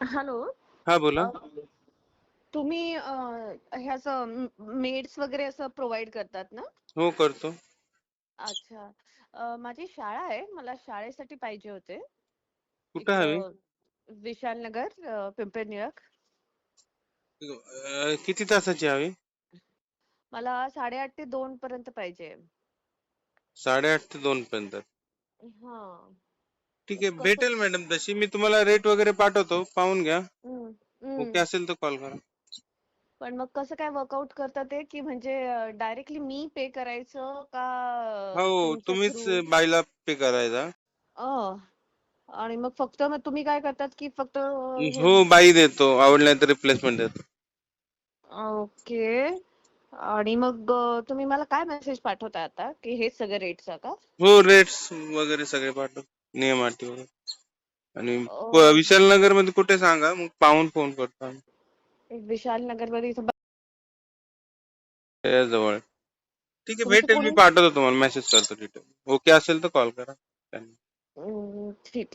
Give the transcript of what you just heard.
Hello. हा बोला. तुम्ही ह्याचं मेड्स वगैरे असं प्रोव्हाइड करतात ना? हो करतो. अच्छा. माझी शाळा आहे. मला शाळेसाठी पाहिजे होते. कुठं हवी इकडं विशालनगर अ, पिंपरी निळक. अं, किती तासाची हवी? मला साडेआठ ते दोन पर्यंत पाहिजे. साडेआठ ते दोन पर्यंत. हा. ठीक आहे भेटेल मॅडम तशी. मी तुम्हाला रेट वगैरे पाठवतो पाहून घ्या. हम्म, ओके. असेल तर कॉल करा. पण मग कसं काय वर्कआउट करतात ते? की म्हणजे डायरेक्टली मी पे करायचं का हो तुमच्या तुम्हीच थ्रू बाईला पे करायचा. अ आणि मग फक्त मग तुम्ही काय करतात की फक्त हे हो बाई देतो. आवडल्या तर रिप्लेसमेंट देतो. ओके. आणि मग तुम्ही मला काय मेसेज पाठवता आता? की हेच सगळे रेट्स का? हो रेट्स वगैरे सगळे पाठव. नियम अटी वगैरे. आणि विशालनगरमध्ये कुठे सांगा? मग पाहून फोन करतो आम्ही. विशाल नगरमध्ये त्याच्याजवळ ठीक आहे भेटेल. मी पाठवतो तुम्हाला मेसेज करतो डिटेल ओके असेल तर कॉल करा. ठीक.